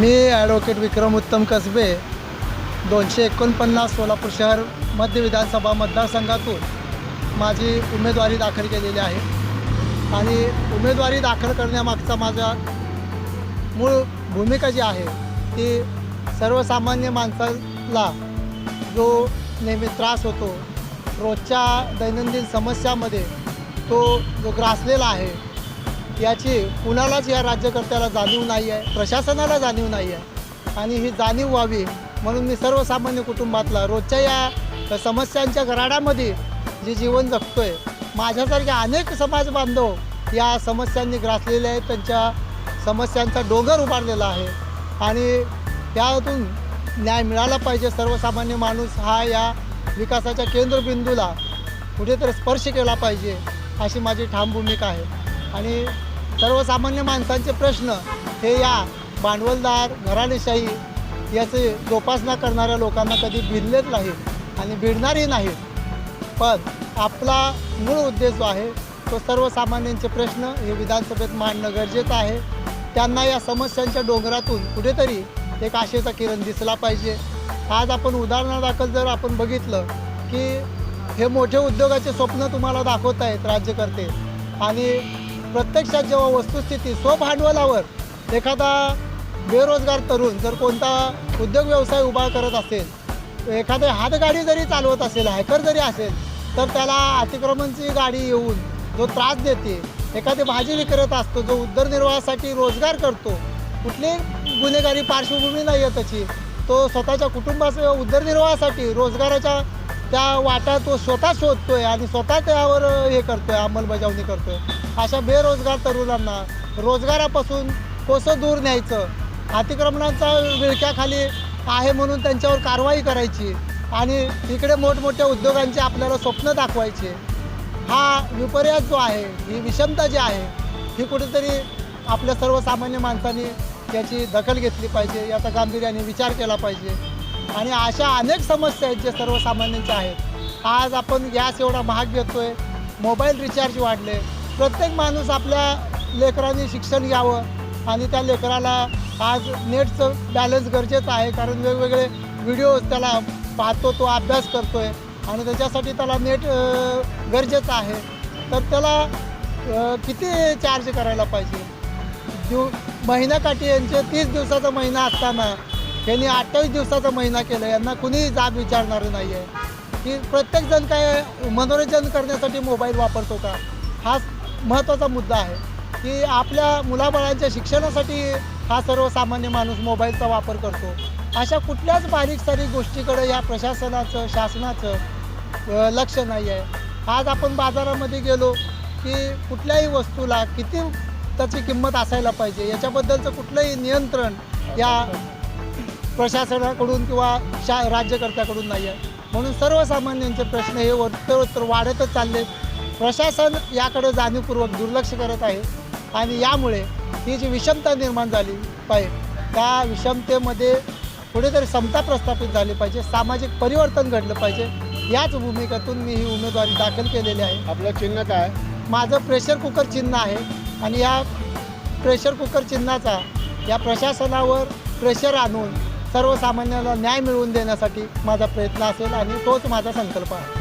मी advocate विक्रम उत्तम कसबे दोनशे एकोणपन्नास सोलापूर शहर मध्य विधानसभा मतदारसंघातून माझी उमेदवारी दाखल केलेली आहे. आणि उमेदवारी दाखल करण्यामागचा माझा मूळ भूमिका जी आहे ती सर्वसामान्य माणसाला जो नेहमी त्रास होतो रोजच्या दैनंदिन समस्यामध्ये तो जो ग्रासलेला आहे याची कुणालाच या राज्यकर्त्याला जाणीव नाही आहे प्रशासनाला जाणीव नाही आहे. आणि ही जाणीव व्हावी म्हणून मी सर्वसामान्य कुटुंबातला रोजच्या या समस्यांच्या गराडामध्ये जे जीवन जगतो आहे माझ्यासारखे अनेक समाज बांधव या समस्यांनी ग्रासलेले आहेत त्यांच्या समस्यांचा डोंगर उभारलेला आहे. आणि त्यातून न्याय मिळाला पाहिजे सर्वसामान्य माणूस हा या विकासाच्या केंद्रबिंदूला कुठेतरी स्पर्श केला पाहिजे अशी माझी ठाम भूमिका आहे. आणि सर्वसामान्य माणसांचे प्रश्न हे या भांडवलदार घराणेशाही याचे जोपासना करणाऱ्या लोकांना कधी भिडलेच नाहीत आणि भिडणारही नाहीत. पण आपला मूळ उद्देश जो आहे तो सर्वसामान्यांचे प्रश्न हे विधानसभेत मांडणं गरजेचं आहे. त्यांना या समस्यांच्या डोंगरातून कुठेतरी एक आशेचा किरण दिसला पाहिजे. आज आपण उदाहरणादाखल जर आपण बघितलं की हे मोठे उद्योगाचे स्वप्न तुम्हाला दाखवत आहेत राज्यकर्ते आणि प्रत्यक्षात जेव्हा वस्तुस्थिती स्वभांडवलावर एखादा बेरोजगार तरुण जर कोणता उद्योग व्यवसाय उभा करत असेल एखादी हातगाडी जरी चालवत असेल हॅकर जरी असेल तर त्याला अतिक्रमणची गाडी येऊन जो त्रास देते एखादी भाजी विक्रेता असतो जो उदरनिर्वाहासाठी रोजगार करतो कुठली गुन्हेगारी पार्श्वभूमी नाही आहे त्याची तो स्वतःच्या कुटुंबाच्या उदरनिर्वाहासाठी रोजगाराच्या त्या वाटा तो स्वतः शोधतोय आणि स्वतः त्यावर हे करतोय अंमलबजावणी करतोय. अशा बेरोजगार तरुणांना रोजगारापासून कसं दूर न्यायचं? अतिक्रमणाचा विळख्याखाली आहे म्हणून त्यांच्यावर कारवाई करायची आणि इकडे मोठमोठ्या उद्योगांचे आपल्याला स्वप्न दाखवायचे. हा विपर्यास जो आहे ही विषमता जी आहे ही कुठेतरी आपल्या सर्वसामान्य माणसांनी याची दखल घेतली पाहिजे याचा गांभीर्याने विचार केला पाहिजे. आणि अशा अनेक समस्या आहेत जे सर्वसामान्यांच्या आहेत. आज आपण गॅस एवढा महाग घेतो आहे मोबाईल रिचार्ज वाढले प्रत्येक माणूस आपल्या लेकरांनी शिक्षण घ्यावं आणि त्या लेकराला आज नेटचं बॅलन्स गरजेचं आहे कारण वेगवेगळे व्हिडिओज त्याला पाहतो तो अभ्यास करतोय आणि त्याच्यासाठी त्याला नेट गरजेचं आहे. तर त्याला किती चार्ज करायला पाहिजे? दिव महिन्याकाठी यांचे तीस दिवसाचा महिना असताना यांनी अठ्ठावीस दिवसाचा महिना केला यांना कुणीही जाब विचारणारं नाही आहे की प्रत्येकजण काय मनोरंजन करण्यासाठी मोबाईल वापरतो का? हा महत्त्वाचा मुद्दा आहे की आपल्या मुलाबाळांच्या शिक्षणासाठी हा सर्वसामान्य माणूस मोबाईलचा वापर करतो. अशा कुठल्याच बारीक सारीक गोष्टीकडे या प्रशासनाचं शासनाचं लक्ष नाही आहे. आज आपण बाजारामध्ये गेलो की कुठल्याही वस्तूला किती त्याची किंमत असायला पाहिजे याच्याबद्दलचं कुठलंही नियंत्रण या प्रशासनाकडून किंवा शा राज्यकर्त्याकडून नाही आहे. म्हणून सर्वसामान्यांचे प्रश्न हे उत्तर वाढतच चालले प्रशासन याकडे जाणीवपूर्वक दुर्लक्ष करत आहे आणि यामुळे ही जी विषमता निर्माण झाली पाहिजे त्या विषमतेमध्ये कुठेतरी समता प्रस्थापित झाली पाहिजे सामाजिक परिवर्तन घडलं पाहिजे याच भूमिकेतून मी ही उमेदवारी दाखल केलेली आहे. आपलं चिन्ह काय? माझं प्रेशर कुकर चिन्ह आहे आणि या प्रेशर कुकर चिन्हाचा या प्रशासनावर प्रेशर आणून सर्वसामान्यांना न्याय मिळवून देण्यासाठी माझा प्रयत्न असेल आणि तोच माझा संकल्प आहे.